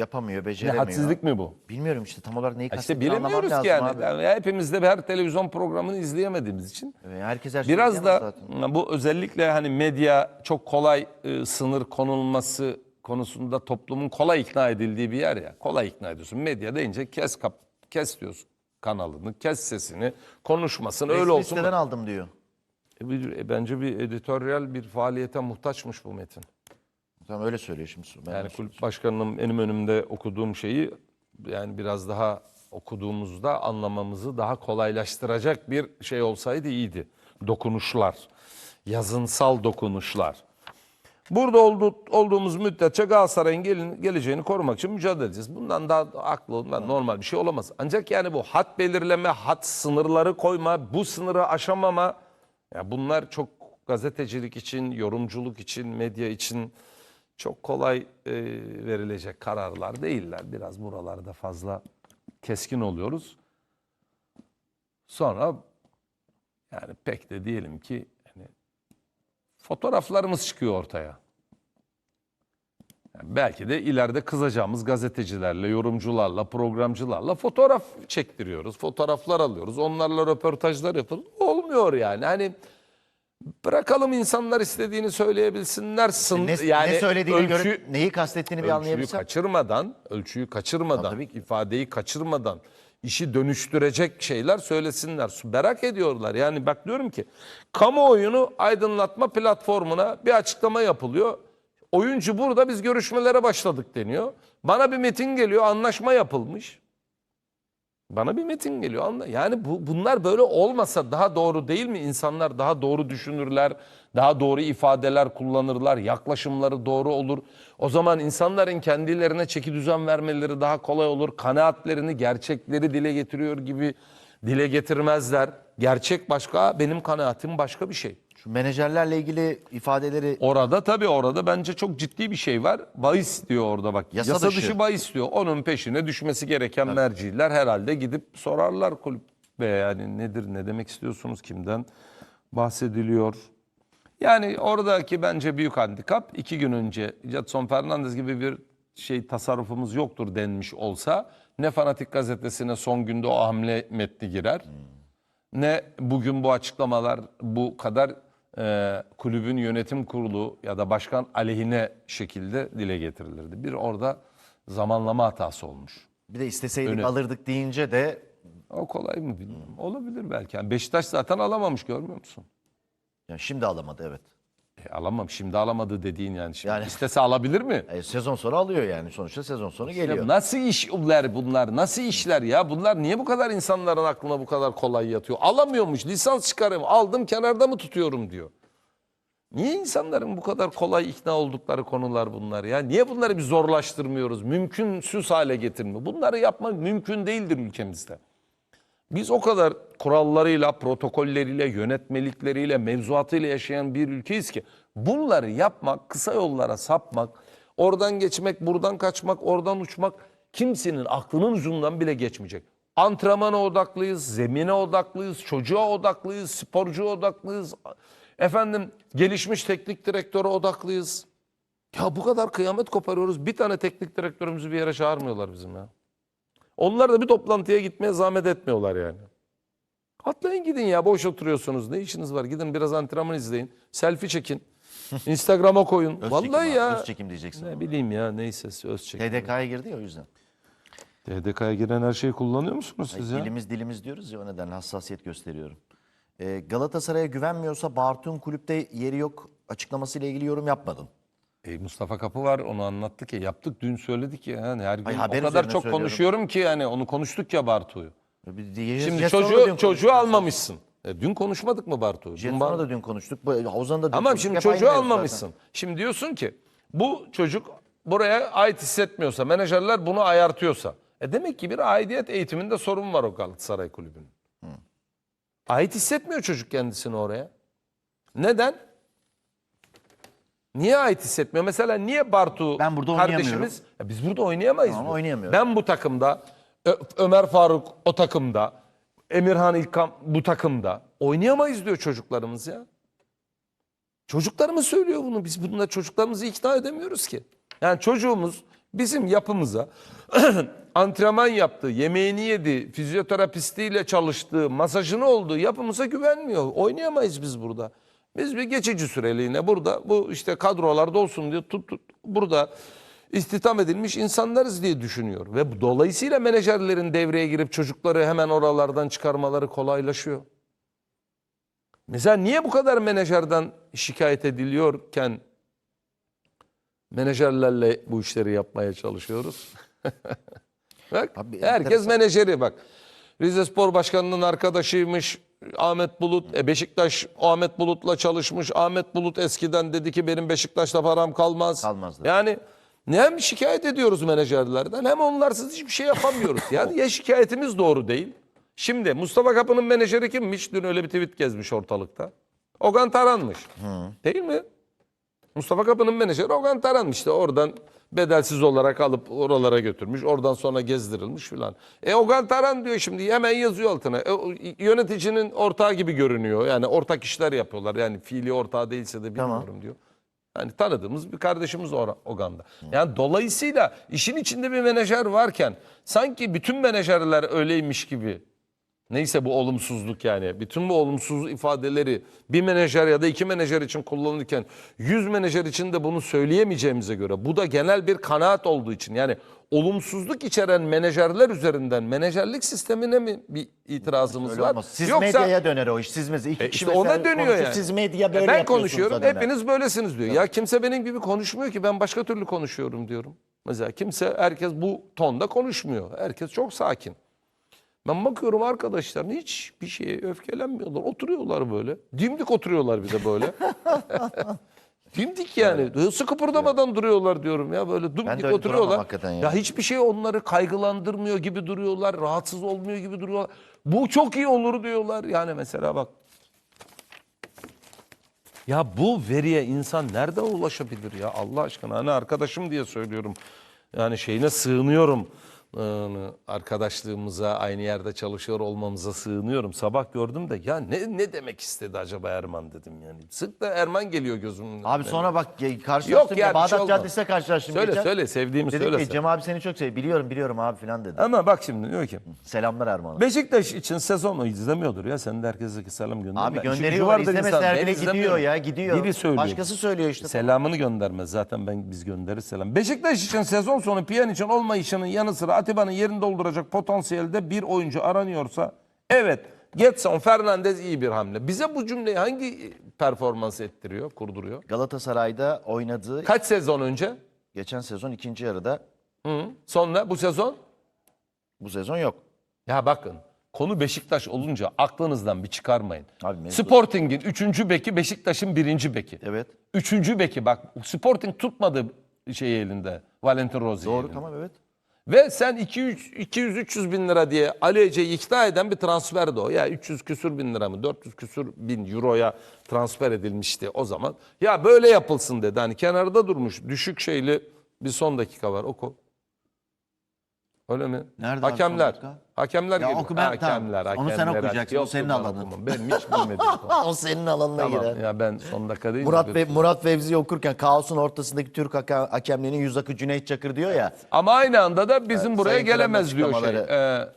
Yapamıyor, Ne beceremiyor. hadsizlik mi bu? Bilmiyorum işte tam olarak neyi İşte kastettiğini anlamam bilemiyoruz lazım ki yani. abi. Yani hepimiz de her televizyon programını izleyemediğimiz için. Yani Herkes her şeyi Biraz da zaten. bu özellikle hani medya çok kolay e, sınır konulması konusunda toplumun kolay ikna edildiği bir yer ya. Kolay ikna ediyorsun. Medya deyince kes kap kes diyorsun kanalını, kes sesini, konuşmasın öyle Resmi olsun. siteden aldım diyor. E, bir- e, bence bir editoryal bir faaliyete muhtaçmış bu metin. Tamam öyle söylüyor şimdi. Ben Yani kulüp başkanının benim önümde okuduğum şeyi yani biraz daha okuduğumuzda anlamamızı daha kolaylaştıracak bir şey olsaydı iyiydi. Dokunuşlar, yazınsal dokunuşlar. Burada oldu, olduğumuz müddetçe Galatasaray'ın gelin, geleceğini korumak için mücadele edeceğiz. Bundan daha aklı, bundan normal bir şey olamaz. Ancak yani bu hat belirleme, hat sınırları koyma, bu sınırı aşamama, ya bunlar çok gazetecilik için, yorumculuk için, medya için çok kolay e, verilecek kararlar değiller. Biraz buralarda fazla keskin oluyoruz. Sonra yani pek de diyelim ki hani fotoğraflarımız çıkıyor ortaya. Yani belki de ileride kızacağımız gazetecilerle, yorumcularla, programcılarla fotoğraf çektiriyoruz. Fotoğraflar alıyoruz. Onlarla röportajlar yapıyoruz. Olmuyor yani. Hani bırakalım insanlar istediğini söyleyebilsinler. Sın, Ne, yani ne söylediğini görüp neyi kastettiğini bir ölçüyü anlayabilsem. kaçırmadan, ölçüyü kaçırmadan, Tabii ki. ifadeyi kaçırmadan işi dönüştürecek şeyler söylesinler. Merak ediyorlar. Yani bak diyorum ki kamuoyunu aydınlatma platformuna bir açıklama yapılıyor. Oyuncu burada biz görüşmelere başladık deniyor. Bana bir metin geliyor, anlaşma yapılmış. Bana bir metin geliyor. Anla. Yani bu, bunlar böyle olmasa daha doğru değil mi? İnsanlar daha doğru düşünürler, daha doğru ifadeler kullanırlar, yaklaşımları doğru olur. O zaman insanların kendilerine çeki düzen vermeleri daha kolay olur. Kanaatlerini, gerçekleri dile getiriyor gibi dile getirmezler. Gerçek başka, benim kanaatim başka bir şey. Şu menajerlerle ilgili ifadeleri Orada tabii orada bence çok ciddi bir şey var. Bahis diyor orada bak. Yasa Yasa, dışı. dışı. bahis diyor. Onun peşine düşmesi gereken merciler herhalde gidip sorarlar kulüp be yani nedir ne demek istiyorsunuz kimden bahsediliyor. Yani oradaki bence büyük handikap iki gün önce Jadson Fernandez gibi bir şey tasarrufumuz yoktur denmiş olsa ne Fanatik gazetesine son günde o hamle metni girer ne bugün bu açıklamalar bu kadar e, kulübün yönetim kurulu ya da başkan aleyhine şekilde dile getirilirdi. Bir orada zamanlama hatası olmuş. bir de isteseydik Öne- alırdık deyince de O kolay mı bilmiyorum. Olabilir belki. Yani Beşiktaş zaten alamamış görmüyor musun? yani şimdi alamadı evet. E, alamam. Şimdi alamadı dediğin yani. Şimdi Yani- istese alabilir mi? E, sezon sonu alıyor yani sonuçta sezon sonu Ya geliyor. nasıl işler bunlar? Nasıl işler ya? Bunlar niye bu kadar insanların aklına bu kadar kolay yatıyor? Alamıyormuş. Lisans çıkarım. Aldım kenarda mı tutuyorum diyor. Niye insanların bu kadar kolay ikna oldukları konular bunlar ya? Niye bunları bir zorlaştırmıyoruz? Mümkünsüz hale getirmiyor. Bunları yapmak mümkün değildir ülkemizde. Biz o kadar kurallarıyla, protokolleriyle, yönetmelikleriyle, mevzuatıyla yaşayan bir ülkeyiz ki bunları yapmak, kısa yollara sapmak, oradan geçmek, buradan kaçmak, oradan uçmak kimsenin aklının ucundan bile geçmeyecek. Antrenmana odaklıyız, zemine odaklıyız, çocuğa odaklıyız, sporcuya odaklıyız. Efendim gelişmiş teknik direktöre odaklıyız. Ya bu kadar kıyamet koparıyoruz. Bir tane teknik direktörümüzü bir yere çağırmıyorlar bizim ya. Onlar da bir toplantıya gitmeye zahmet etmiyorlar yani. Atlayın gidin ya boş oturuyorsunuz. Ne işiniz var? Gidin biraz antrenman izleyin. Selfie çekin. Instagram'a koyun. Öz çekim Vallahi abi, ya. Öz çekim diyeceksin. Ne bileyim ya neyse öz çekim. TDK'ya girdi ya o yüzden. TDK'ya giren her şeyi kullanıyor musunuz siz ya? Dilimiz dilimiz diyoruz ya o nedenle hassasiyet gösteriyorum. E, Galatasaray'a güvenmiyorsa Bartu'nun kulüpte yeri yok açıklamasıyla ilgili yorum yapmadın. E, Mustafa Kapı var onu anlattık ya yaptık dün söyledik ya yani her gün Ay, o kadar üzerine çok söylüyorum. konuşuyorum ki yani onu konuştuk ya Bartu'yu. Şimdi Jest sonra da dün çocuğu konuştuk. çocuğu almamışsın. E, dün konuşmadık mı Bartu'yu? Dün da dün konuştuk. bu- da dün Tamam konuştuk. şimdi Hep aynı çocuğu mevzu almamışsın. zaten. Şimdi diyorsun ki bu çocuk buraya ait hissetmiyorsa, menajerler bunu ayartıyorsa. E demek ki bir aidiyet eğitiminde sorun var o Galatasaray kulübünün. Ait hissetmiyor çocuk kendisini oraya. Neden? Niye ait hissetmiyor? Mesela niye Bartu Ben burada oynayamıyorum. kardeşimiz? Ya biz burada oynayamayız. Tamam, oynayamıyorum. Ben bu takımda, Ö- Ömer Faruk o takımda, Emirhan İlkan bu takımda oynayamayız diyor çocuklarımız ya. Çocuklarımız söylüyor bunu. Biz bununla çocuklarımızı ikna edemiyoruz ki. Yani çocuğumuz Bizim yapımıza antrenman yaptı, yemeğini yedi, fizyoterapistiyle çalıştığı, masajını olduğu yapımıza güvenmiyor. Oynayamayız biz burada. Biz bir geçici süreliğine burada bu işte kadrolarda olsun diye tut, tut burada istihdam edilmiş insanlarız diye düşünüyor. Ve dolayısıyla menajerlerin devreye girip çocukları hemen oralardan çıkarmaları kolaylaşıyor. Mesela niye bu kadar menajerden şikayet ediliyorken menajerlerle bu işleri yapmaya çalışıyoruz? bak, Abi, herkes menajeri bak. Rize Spor Başkanı'nın arkadaşıymış Ahmet Bulut. E Beşiktaş Ahmet Bulut'la çalışmış. Ahmet Bulut eskiden dedi ki benim Beşiktaş'ta param kalmaz. Kalmaz dedi. Yani hem şikayet ediyoruz menajerlerden hem onlarsız hiçbir şey yapamıyoruz. Yani ya şikayetimiz doğru değil. Şimdi Mustafa Kapı'nın menajeri kimmiş? Dün öyle bir tweet gezmiş ortalıkta. Ogan Taran'mış. Değil mi? Mustafa Kapı'nın menajeri Ogan Taran'mış işte oradan bedelsiz olarak alıp oralara götürmüş. Oradan sonra gezdirilmiş filan. E Ogan Taran diyor şimdi hemen yazıyor altına. E, o yöneticinin ortağı gibi görünüyor. Yani ortak işler yapıyorlar. Yani fiili ortağı değilse de bilmiyorum diyor. Yani tanıdığımız bir kardeşimiz Or- Ogan'da. Yani dolayısıyla işin içinde bir menajer varken sanki bütün menajerler öyleymiş gibi Neyse bu olumsuzluk yani. Bütün bu olumsuz ifadeleri bir menajer ya da iki menajer için kullanırken yüz menajer için de bunu söyleyemeyeceğimize göre bu da genel bir kanaat olduğu için yani olumsuzluk içeren menajerler üzerinden menajerlik sistemine mi bir itirazımız Öyle var? olmaz. Siz medyaya döner o iş. Siz mesela iki E kişi işte ona dönüyor konuşuyor, yani. Siz medya böyle E ben konuşuyorum. Hepiniz böylesiniz diyor. Ya kimse benim gibi konuşmuyor ki. Ben başka türlü konuşuyorum diyorum. Mesela kimse herkes bu tonda konuşmuyor. Herkes çok sakin. Ben bakıyorum arkadaşlar hiç bir şeye öfkelenmiyorlar. Oturuyorlar böyle. Dimdik oturuyorlar bir de böyle. Dimdik yani. Sıkı kıpırdamadan duruyorlar diyorum ya böyle dimdik oturuyorlar. ya. ya hiçbir şey onları kaygılandırmıyor gibi duruyorlar. Rahatsız olmuyor gibi duruyorlar. Bu çok iyi olur diyorlar. Yani mesela bak ya bu veriye insan nereden ulaşabilir ya Allah aşkına? Hani arkadaşım diye söylüyorum. Yani şeyine sığınıyorum. Yani arkadaşlığımıza aynı yerde çalışıyor olmamıza sığınıyorum. Sabah gördüm de ya ne ne demek istedi acaba Erman dedim yani. Sık da Erman geliyor gözümün önüne. Abi sonra bak karşılaştım Yok ya, ya, bir Bağdat şey olmaz. Caddesi'ne karşılaştım. Söyle geçen. söyle sevdiğimi Dedim söyle. ki Cem abi seni çok seviyor. Biliyorum biliyorum abi falan dedi. Ama bak şimdi diyor ki Selamlar Erman'a. Beşiktaş için sezonu izlemiyordur ya. Sen de herkese selam gönder. Abi gönderiyorlar. İzlemeseler bile gidiyor ya gidiyor. Biri söylüyor. Başkası söylüyor işte. Selamını göndermez. Zaten ben biz gönderir selam. Beşiktaş için sezon sonu Pjanic'in olmayışının yanı sıra Atiba'nın yerini dolduracak potansiyelde bir oyuncu aranıyorsa evet Getson Fernandez iyi bir hamle. Bize bu cümleyi hangi performans ettiriyor, kurduruyor? Galatasaray'da oynadığı Kaç sezon önce? geçen sezon ikinci yarıda Hı. Sonra bu sezon? bu sezon yok. Ya bakın konu Beşiktaş olunca aklınızdan bir çıkarmayın. Abi mevzu- Sporting'in üçüncü beki Beşiktaş'ın birinci beki. Evet. Üçüncü beki bak Sporting tutmadı şeyi elinde. Valentin Rossi Doğru elinde. tamam evet. Ve sen 200-300 bin lira diye Ali Ece'yi ikna eden bir transferdi o. Ya 300 küsür bin lira mı 400 küsür bin euroya transfer edilmişti o zaman. Ya böyle yapılsın dedi. Hani kenarda durmuş düşük şeyli bir son dakika var oku. Öyle mi? Nerede abi son Hakemler. dakika? Hakemler Ya geliyor. oku ben- tamam. hakemler, Onu sen hakemler. okuyacaksın, o Yok, senin ben alanın. okumam. Benim hiç bilmediğim konu. o senin alanına Tamam girer. ya ben son dakika değil Murat, Fe- Murat Fevzi okurken kaosun ortasındaki Türk haka- hakemliğinin yüz akı Cüneyt Çakır diyor ya. Ama aynı anda da bizim Evet, buraya Sayın Kral'ın gelemez diyor şey. Ee, e,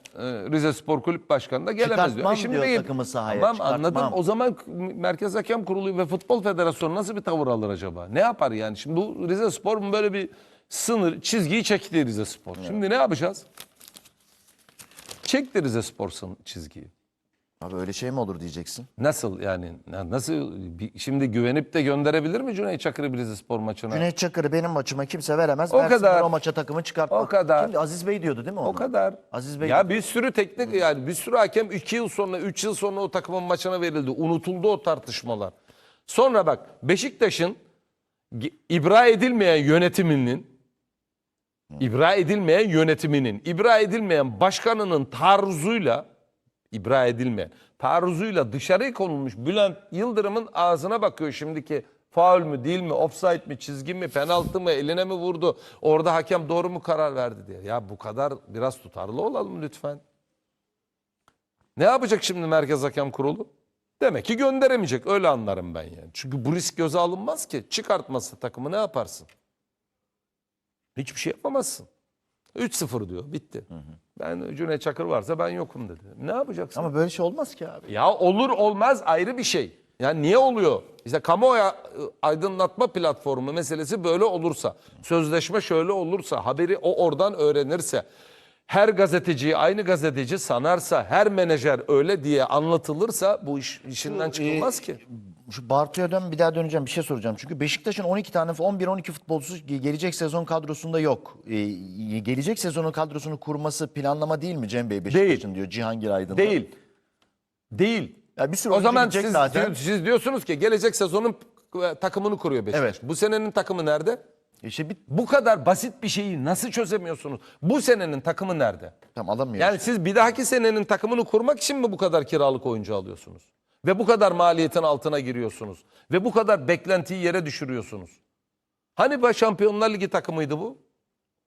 Rize Spor Kulüp Başkanı da gelemez diyor. Çıkartmam diyor de- takımı sahaya, Tamam çıkartmam. anladım. O zaman Merkez Hakem Kurulu ve Futbol Federasyonu nasıl bir tavır alır acaba? Ne yapar yani? Şimdi bu Rize Spor böyle bir sınır, çizgiyi çekti Rize Spor. Şimdi ne yapacağız? Çekti Rize Spor çizgiyi. Abi öyle şey mi olur diyeceksin. Nasıl yani? Ya Nasıl? Şimdi güvenip de gönderebilir mi Cüneyt Çakır'ı Rize Spor maçına? Cüneyt Çakır'ı benim maçıma kimse veremez. O Versinler kadar. O maça takımı çıkartma. O kadar. Şimdi Aziz Bey diyordu değil mi onu? O kadar. Aziz Bey Ya bir sürü teknik yani bir sürü hakem 2 yıl sonra 3 yıl sonra o takımın maçına verildi. Unutuldu o tartışmalar. Sonra bak Beşiktaş'ın ibra edilmeyen yönetiminin ibra edilmeyen yönetiminin, ibra edilmeyen başkanının taarruzuyla ibra edilmeyen taarruzuyla dışarı konulmuş Bülent Yıldırım'ın ağzına bakıyor şimdiki faul mü değil mi, offside mi, çizgi mi, penaltı mı, eline mi vurdu, orada hakem doğru mu karar verdi diye. Ya bu kadar biraz tutarlı olalım lütfen. Ne yapacak şimdi Merkez Hakem Kurulu? Demek ki gönderemeyecek öyle anlarım ben yani. Çünkü bu risk göze alınmaz ki. Çıkartması takımı ne yaparsın? Hiçbir şey yapamazsın. 3-0 diyor bitti. Ben Cüneyt Çakır varsa ben yokum dedi. Ne yapacaksın? Ama böyle şey olmaz ki abi. Ya olur olmaz ayrı bir şey. Yani niye oluyor? İşte kamuoyu aydınlatma platformu meselesi böyle olursa, sözleşme şöyle olursa, haberi o oradan öğrenirse, her gazeteciyi aynı gazeteci sanarsa, her menajer öyle diye anlatılırsa bu iş işinden çıkılmaz ki. Şu Bartu'ya dön bir daha döneceğim bir şey soracağım. Çünkü Beşiktaş'ın 12 tane 11-12 futbolcusu ge- gelecek sezon kadrosunda yok. Ee, gelecek sezonun kadrosunu kurması planlama değil mi Cem Bey Beşiktaş'ın diyor Cihangir Aydın. Değil. Değil. Ya bir sürü O oyuncu zaman gidecek siz, zaten. siz diyorsunuz ki gelecek sezonun e, takımını kuruyor Beşiktaş. Evet. Bu senenin takımı nerede? İşte bir Bu kadar basit bir şeyi nasıl çözemiyorsunuz? Bu senenin takımı nerede? tam alamıyor. Yani siz bir dahaki senenin takımını kurmak için mi bu kadar kiralık oyuncu alıyorsunuz? Ve bu kadar maliyetin altına giriyorsunuz? Ve bu kadar beklentiyi yere düşürüyorsunuz? Hani Şampiyonlar Ligi takımıydı bu?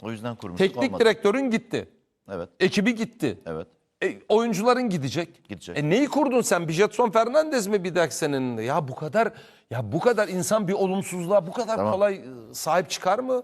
o yüzden kurmuş. Teknik olmadı. direktörün gitti. Evet. Ekibi gitti. Evet. E, oyuncuların gidecek. Gidecek. E, neyi kurdun sen? Bir Jetson Fernandez mi bir dahaki senenin? Ya bu kadar ya bu kadar insan bir olumsuzluğa bu kadar Tamam. kolay e, sahip çıkar mı?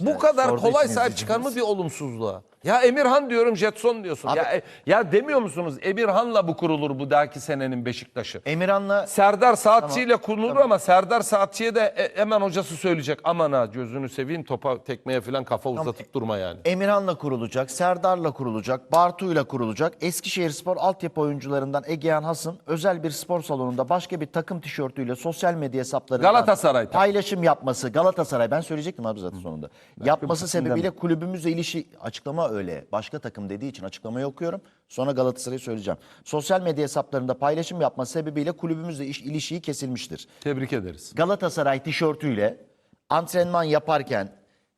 Bu kadar kolay sahip çıkar mı bir olumsuzluğa? Ya Emirhan diyorum Jetson diyorsun. Abi- Ya, e, ya demiyor musunuz Emirhan'la bu kurulur bu dahaki senenin Beşiktaş'ı? Emirhan'la Serdar Saatçi ile kurulur ama Serdar Saatçi'ye de e, hemen hocası söyleyecek. Aman ha gözünü seveyim topa tekmeye falan kafa uzatıp durma yani. Emirhan'la kurulacak, Serdar'la kurulacak, Bartu'yla kurulacak. Eskişehirspor altyapı oyuncularından Egehan Hasım özel bir spor salonunda başka bir takım tişörtüyle sosyal medya hesaplarından Galatasaray. paylaşım yapması Galatasaray ben söyleyecektim abi zaten sonunda. Yapması sebebiyle kulübümüzle ilişki açıklama öyle. Başka takım dediği için açıklamayı okuyorum. Sonra Galatasaray'ı söyleyeceğim. Sosyal medya hesaplarında paylaşım yapması sebebiyle kulübümüzle iş, ilişiği kesilmiştir. Tebrik ederiz. Galatasaray tişörtüyle antrenman yaparken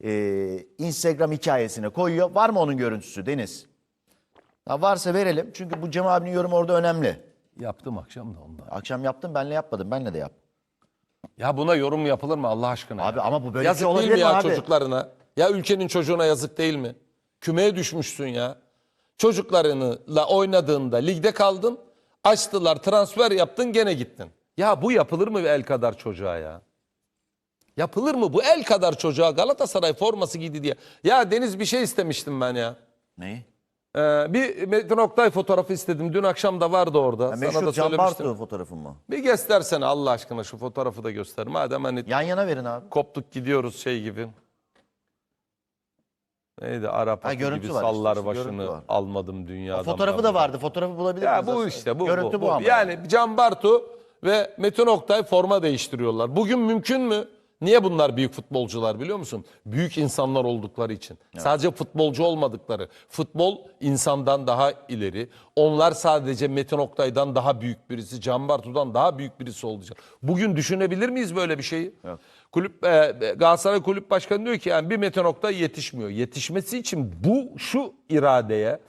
e, Instagram hikayesine koyuyor. Var mı onun görüntüsü Deniz? Ha, varsa verelim. Çünkü bu Cem abinin yorumu orada önemli. Yaptım akşam da ondan. Akşam yaptım benle yapmadım. Benle de yap. Ya buna yorum yapılır mı Allah aşkına? Abi ya? ama bu böyle bir yazık şey olabilir değil mi ya abi? çocuklarına? Ya ülkenin çocuğuna yazık değil mi? Kümeye düşmüşsün ya. Çocuklarınla oynadığında ligde kaldın. Açtılar transfer yaptın gene gittin. Ya bu yapılır mı el kadar çocuğa ya? Yapılır mı bu el kadar çocuğa Galatasaray forması giydi diye. Ya Deniz bir şey istemiştim ben ya. Neyi? Ee, bir Metin Oktay fotoğrafı istedim. Dün akşam da vardı orada. Ha, Sana da Can. Bartu fotoğrafı mı? Bir göstersene Allah aşkına şu fotoğrafı da göster. Madem hani Yan yana verin abi. koptuk gidiyoruz şey gibi. Neydi Arap Ha, gibi var sallar işte, başını var. almadım dünyadan. Fotoğrafı da vardı. Fotoğrafı bulabilir Ya bu aslında? işte bu. Görüntü bu, bu, bu. ama. Yani Can Bartu ve Metin Oktay forma değiştiriyorlar. Bugün mümkün mü? Niye bunlar büyük futbolcular biliyor musun? Büyük insanlar oldukları için. Sadece futbolcu olmadıkları. Futbol insandan daha ileri. Onlar sadece Metin Oktay'dan daha büyük birisi, Can Bartu'dan daha büyük birisi olacak. Bugün düşünebilir miyiz böyle bir şeyi? Kulüp e, Galatasaray Kulüp Başkanı diyor ki yani bir Metin Oktay yetişmiyor. Yetişmesi için bu şu iradeye,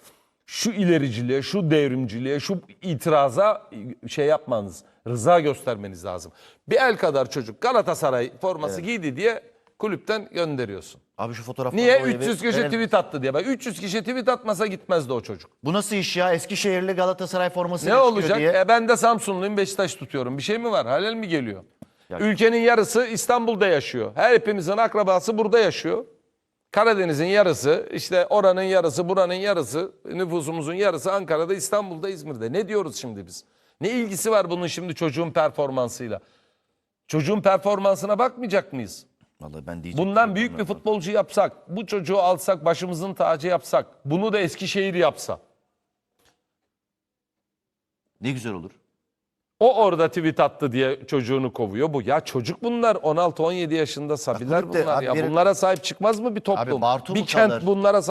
şu ilericiliğe, şu devrimciliğe, şu itiraza şey yapmanız, rıza göstermeniz lazım. Bir el kadar çocuk Galatasaray forması giydi diye kulüpten gönderiyorsun. Abi şu fotoğrafı Niye? 300 kişi tweet attı diye. Bak 300 kişi tweet atmasa gitmezdi o çocuk. Bu nasıl iş ya? Eskişehirli Galatasaray forması Ne olacak? E ben de Samsunluyum, Beşiktaş tutuyorum. Bir şey mi var? Halel mi geliyor? Ülkenin yarısı İstanbul'da yaşıyor. Her hepimizin akrabası burada yaşıyor. Karadeniz'in yarısı, işte oranın yarısı, buranın yarısı, nüfusumuzun yarısı Ankara'da, İstanbul'da, İzmir'de. Ne diyoruz şimdi biz? Ne ilgisi var bunun şimdi çocuğun performansıyla? Çocuğun performansına bakmayacak mıyız? Vallahi ben diyeceğim. Bundan büyük bir futbolcu yapsak, bu çocuğu alsak, başımızın tacı yapsak, bunu da Eskişehir yapsa. Ne güzel olur. O orada tweet attı diye çocuğunu kovuyor bu. Ya çocuk bunlar 16-17 yaşında sabiler bunlar abi ya. Bunlara sahip çıkmaz mı bir toplum? Bartu bir kent kalır? bunlara